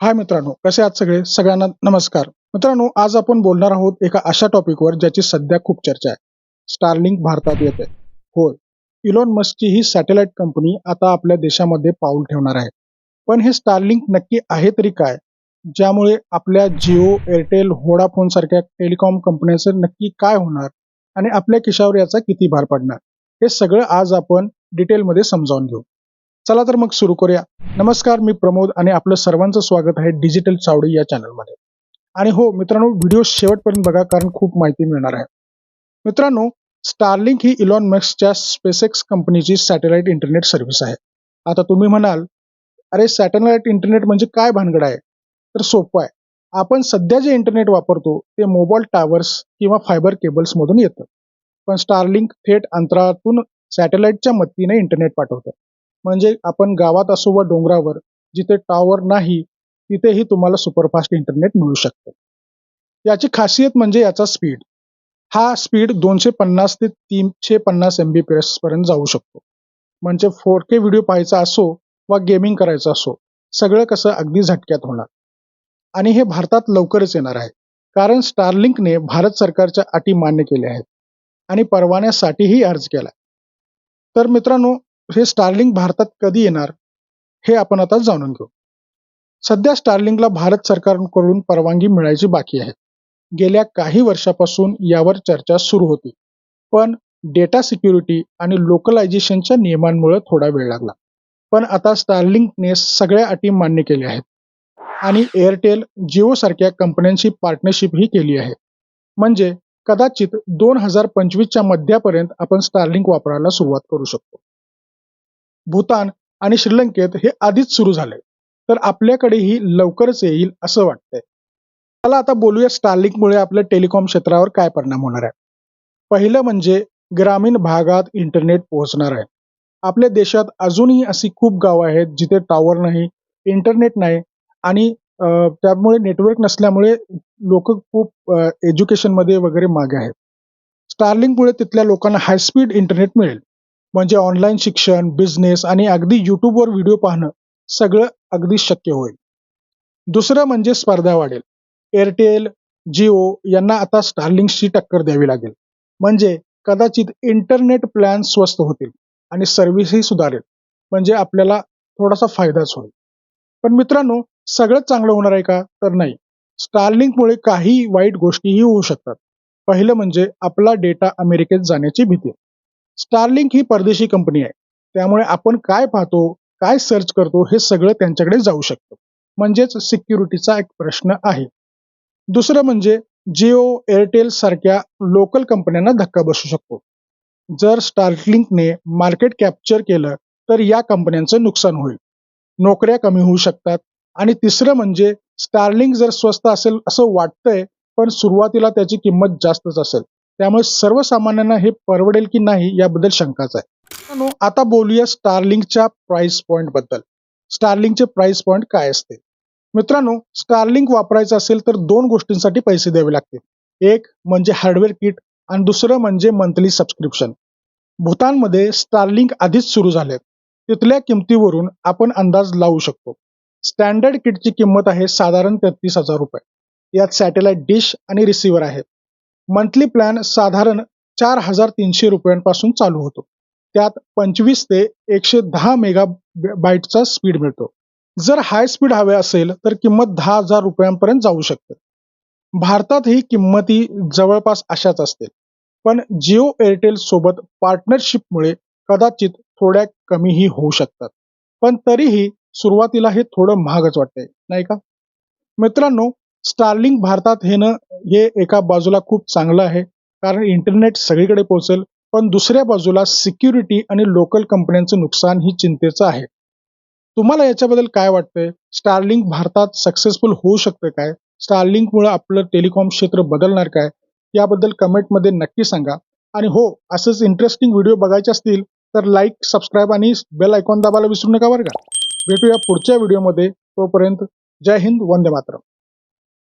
हाय मित्रांनो कसे आहात सगळे? सगळ्यांना नमस्कार. मित्रांनो आज आपण बोलणार आहोत एका अशा टॉपिकवर ज्याची सध्या खूप चर्चा आहे. स्टारलिंक भारतात येते होय. इलॉन मस्कची ही सॅटेलाइट कंपनी आता आपल्या देशामध्ये पाऊल ठेवणार आहे. पण हे स्टारलिंक नक्की आहे तरी काय? ज्यामुळे आपल्या जिओ एअरटेल व्होडाफोन सारख्या टेलिकॉम कंपन्यांचं नक्की काय होणार? आणि आपल्या खिशावर याचा किती भार पडणार? हे सगळं आज आपण डिटेलमध्ये समजावून घेऊ. चला तर मग सुरू करूया. नमस्कार मी प्रमोद आणि आपलं सर्वांचं स्वागत आहे डिजिटल चावडी या चॅनलमध्ये. आणि हो मित्रांनो व्हिडिओ शेवटपर्यंत बघा कारण खूप माहिती मिळणार आहे. मित्रांनो स्टारलिंक ही इलॉन मस्कच्या स्पेसेक्स कंपनीची सॅटेलाइट इंटरनेट सर्व्हिस आहे. आता तुम्ही म्हणाल अरे सॅटेलाइट इंटरनेट म्हणजे काय भानगड आहे? तर सोपं आहे. आपण सध्या जे इंटरनेट वापरतो ते मोबाईल टावर्स किंवा फायबर केबल्समधून येतं. पण स्टारलिंक थेट अंतरातून सॅटेलाइटच्या मदतीने इंटरनेट पाठवतं. म्हणजे आपण गावात असो व डोंगरावर जिथे टॉवर नाही तिथेही तुम्हाला सुपरफास्ट इंटरनेट मिळू शकतं. याची खासियत म्हणजे याचा स्पीड हा स्पीड दोनशे पन्नास ते तीनशे पन्नास एम बी पी एस पर्यंत जाऊ शकतो. म्हणजे फोर के व्हिडिओ पाहायचा असो वा गेमिंग करायचं असो सगळं कसं अगदी झटक्यात होणार. आणि हे भारतात लवकरच येणार आहे. कारण स्टारलिंकने भारत सरकारच्या अटी मान्य केल्या आहेत. आणि परवान्यासाठीही अर्ज केला तर मित्रांनो हे स्टारलिंक भारतात कधी येणार हे आपण आता जाणून घेऊ. सध्या स्टारलिंकला भारत सरकारकडून परवानगी मिळायची बाकी आहे. गेल्या काही वर्षापासून यावर चर्चा सुरू होती. पण डेटा सिक्युरिटी आणि लोकलायझेशनच्या नियमांमुळे थोडा वेळ लागला. पण आता स्टारलिंकने सगळ्या अटी मान्य केल्या आहेत. आणि एअरटेल जिओ सारख्या कंपन्यांशी पार्टनरशिप ही केली आहे. म्हणजे कदाचित दोन हजार पंचवीसच्या मध्यापर्यंत आपण स्टारलिंक वापरायला सुरुवात करू शकतो. भूतान आणि श्रीलंकेत हे आधीच सुरू झाले. तर आपल्याकडेही लवकरच येईल असं वाटतंय. चला आता बोलूया स्टार्लिंकमुळे आपल्या टेलिकॉम क्षेत्रावर काय परिणाम होणार आहे. पहिलं म्हणजे ग्रामीण भागात इंटरनेट पोहोचणार आहे. आपल्या देशात अजूनही अशी खूप गावं आहेत जिथे टॉवर नाही इंटरनेट नाही आणि त्यामुळे नेटवर्क नसल्यामुळे लोक खूप एज्युकेशनमध्ये वगैरे मागे आहेत. स्टार्लिंगमुळे तिथल्या लोकांना हायस्पीड इंटरनेट मिळेल. म्हणजे ऑनलाईन शिक्षण बिझनेस आणि अगदी युट्यूबवर व्हिडिओ पाहणं सगळं अगदी शक्य होईल. दुसरं म्हणजे स्पर्धा वाढेल. एअरटेल जिओ यांना आता स्टारलिंकशी टक्कर द्यावी लागेल. म्हणजे कदाचित इंटरनेट प्लॅन स्वस्त होतील आणि सर्व्हिसही सुधारेल. म्हणजे आपल्याला थोडासा फायदाच होईल. पण मित्रांनो सगळंच चांगलं होणार आहे का? तर नाही. स्टार्लिंकमुळे काही वाईट गोष्टीही होऊ शकतात. पहिलं म्हणजे आपला डेटा अमेरिकेत जाण्याची भीती. स्टारलिंक ही परदेशी कंपनी आहे. त्यामुळे आपण काय पाहतो काय सर्च करतो हे सगळं त्यांच्याकडे जाऊ शकतं. म्हणजेच सिक्युरिटीचा एक प्रश्न आहे. दुसरं म्हणजे जिओ एअरटेल सारख्या लोकल कंपन्यांना धक्का बसू शकतो. जर स्टारलिंकने मार्केट कॅप्चर केलं तर या कंपन्यांचं नुकसान होईल. नोकऱ्या कमी होऊ शकतात. आणि तिसरं म्हणजे स्टारलिंक जर स्वस्त असेल असं वाटतंय पण सुरुवातीला त्याची किंमत जास्तच असेल. त्यामुळे सर्वसामान्यांना हे परवडेल की नाही याबद्दल शंकाच आहे. आता बोलूया स्टारलिंकच्या प्राइस पॉईंटबद्दल. स्टारलिंकचे प्राइस पॉईंट काय असते? मित्रांनो स्टारलिंक वापरायचं असेल तर दोन गोष्टींसाठी पैसे द्यावे लागतील. एक म्हणजे हार्डवेअर किट आणि दुसरं म्हणजे मंथली सबस्क्रिप्शन भूतानमध्ये स्टारलिंक आधीच सुरू झाले तिथल्या किमतीवरून आपण अंदाज लावू शकतो. स्टँडर्ड किटची किंमत आहे साधारण तेहतीस हजार रुपये. यात सॅटेलाइट डिश आणि रिसिव्हर आहे मंथली प्लॅन साधारण चार हजार तीनशे रुपयांपासून चालू होतो. त्यात पंचवीस ते एकशे दहा मेगा बाईटचा स्पीड मिळतो. जर हाय स्पीड हवे असेल तर किंमत दहा हजार रुपयांपर्यंत जाऊ शकते. भारतात ही किंमती जवळपास अशाच असतील. पण जिओ एअरटेल सोबत पार्टनरशिपमुळे कदाचित थोड्या कमीही होऊ शकतात. पण तरीही सुरुवातीला हे थोडं महागच वाटतंय नाही का? मित्रांनो स्टारलिंक भारतात येणं हे एका बाजूला खूप चांगलं आहे. कारण इंटरनेट सगळीकडे पोहोचेल पण दुसऱ्या बाजूला सिक्युरिटी आणि लोकल कंपन्यांचं नुकसान ही चिंतेचं आहे. तुम्हाला याच्याबद्दल काय वाटतंय? स्टारलिंक भारतात सक्सेसफुल होऊ शकतं काय? स्टारलिंकमुळे आपलं टेलिकॉम क्षेत्र बदलणार काय? याबद्दल कमेंटमध्ये नक्की सांगा. आणि हो असंच इंटरेस्टिंग व्हिडिओ बघायचे असतील तर लाईक सबस्क्राईब आणि बेल आयकॉन दाबायला विसरू नका बरं का. भेटूया पुढच्या व्हिडिओमध्ये तोपर्यंत जय हिंद वंदे मातरम.